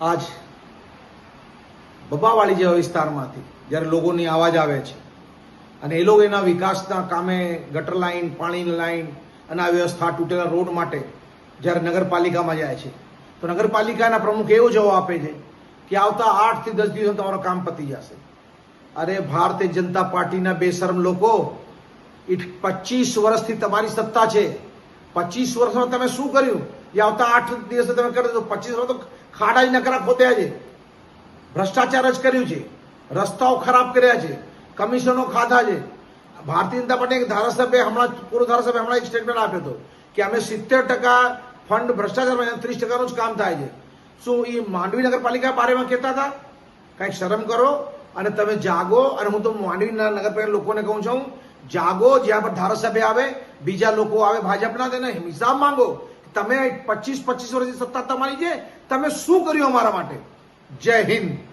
આજ બબાવાળી જેવા વિસ્તારમાંથી જ્યારે લોકોની અવાજ આવે છે અને એ લોકો એના વિકાસના કામે ગટર લાઈન પાણીની લાઈન અને આ વ્યવસ્થા તૂટેલા રોડ માટે જ્યારે નગરપાલિકામાં જાય છે, તો નગરપાલિકાના પ્રમુખ એવો જવાબ આપે છે કે આવતા આઠથી દસ દિવસમાં તમારું કામ પતી જશે. અરે ભારતીય જનતા પાર્ટીના બેશરમ લોકો પચીસ વર્ષથી તમારી સત્તા છે. પચીસ વર્ષમાં તમે શું કર્યું? એ આવતા આઠ દિવસે તમે કરી દો પચીસ વર્ષ તો ખાડા જ નકરા ખોત્યા છે. ભ્રષ્ટાચાર જ કર્યું છે. રસ્તાઓ ખરાબ કર્યા છે. કમિશનો ખાધા છે. ભારતીય જનતા પાર્ટી ધારાસભ્ય હમણાં પૂર્વ ધારાસભ્ય હમણાં એક સ્ટેટમેન્ટ આપ્યો હતો કે અમે સિત્તેર ટકા ફંડ ભ્રષ્ટાચારમાં ત્રીસ ટકાનું જ કામ થાય છે. શું એ માંડવી નગરપાલિકા બારેમાં કહેતા હતા? કંઈક શરમ કરો અને તમે જાગો અને હું તો માંડવી નગરપાલિકા લોકોને કહું છું. જાગો, જ્યાં પર ધારાસભ્ય આવે, બીજા લોકો આવે, ભાજપના તેને હિસાબ માંગો તમે પચીસ પચીસ વર્ષની સત્તા તમારી છે, તમે શું કર્યું અમારા માટે? જય હિન્દ.